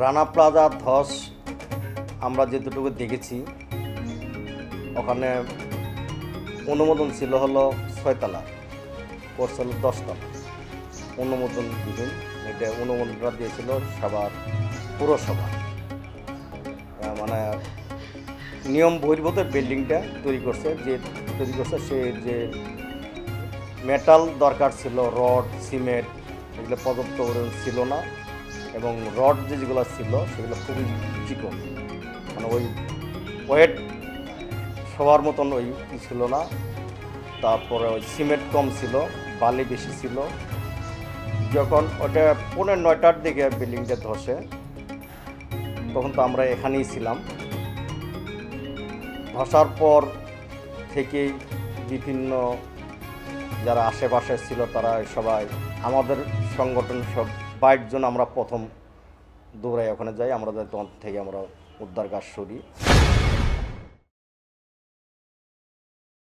Rana plaza ধস আমরা যেটুকু দেখেছি, ওখানে অনুমোদন ছিল হলো ছয়তলা করছিল দশতলা। অনুমোদন দিবেন, এটা অনুমোদনটা দিয়েছিল সবার পুরসভা। মানে নিয়ম বহির্ভূত বিল্ডিংটা তৈরি করছে, যে তৈরি করছে সে যে মেটাল দরকার ছিল, রড, সিমেন্ট, এগুলো পর্যাপ্ত ছিল না। এবং রড যে যেগুলো ছিল, সেগুলো খুবই চিকন। মানে ওই ওয়েট সবার মতন ওই ছিল না। তারপরে ওই সিমেন্ট কম ছিল, বালি বেশি ছিল। যখন ওটা পনেরো নয়টার দিকে বিল্ডিংটা ধসে, তখন তো আমরা এখানেই ছিলাম। ধসার পর থেকেই বিভিন্ন যারা আশেপাশে ছিল তারা সবাই আমাদের সংগঠন সব বাইশ জন আমরা প্রথম দৌড়াই ওখানে যাই আমরা তখন থেকে আমরা উদ্ধার কাজ সরি